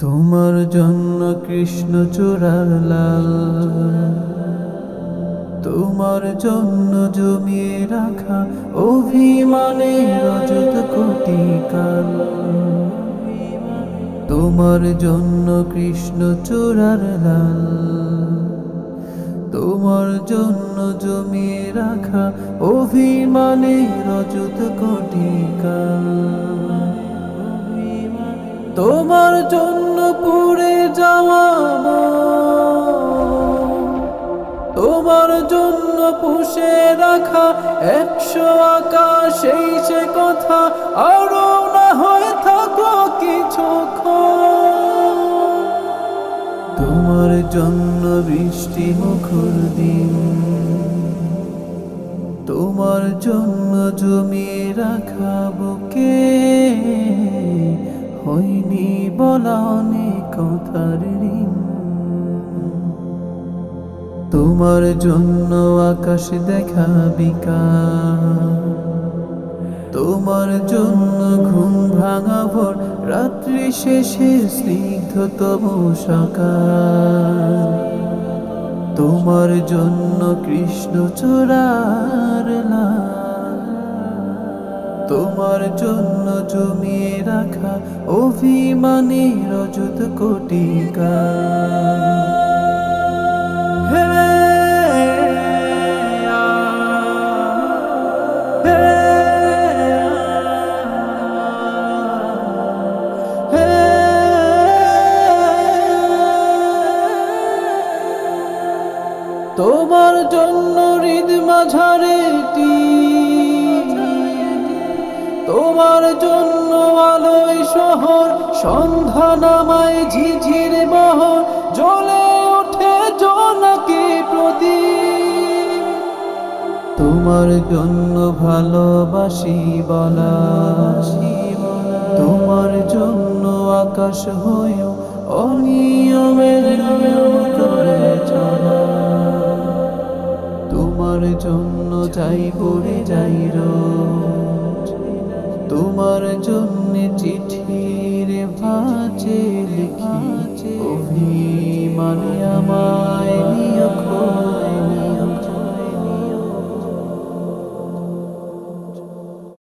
তোমার জন্য কৃষ্ণ চূড়ার লাল। তোমার জন্য জমিয়ে রাখা অভিমানের রজত কোটি কাল তোমার জন্য কৃষ্ণ চূড়ার লাল। তোমার জন্য জমিয়ে রাখা অভিমানে রজত কোটি কাল তোমার জন্য পুড়ে যাওয়া তোমার জন্য পুষে রাখা একশো আকাশ এই সে কথা আরও না হয়ে থাকো কিছু তোমার জন্য বৃষ্টি মুখর দিন। তোমার জন্য জমি রাখা বুকে। হয়নি বলা অনেক কথার ঋণ। তোমার জন্য আকাশ দেখা বিকাল। তোমার জন্য ঘুম ভাঙা ভোর, রাত্রি শেষে স্নিগ্ধতম সকাল। তোমার জন্য কৃষ্ণ চূড়ার লাল। তোমার জন্য জমিয়ে রাখা অভিমানে রজত কোটি তোমার জন্য হৃদ মাঝারেটি তোমার জন্য আলোয় শহর, সন্ধ্যা নামায় ঝিঝির মহর, জ্বলে ওঠে জোনাকি প্রদীপ। তোমার জন্য ভালোবাসি বলা, তোমার জন্য আকাশ হয়েও অনিয়মের নিয়ম করে চলা। তোমার জন্য যাই পড়ে যাই রোজ তোমার জন্য চিঠির ভাজে লিখি। অভিমানে আমায়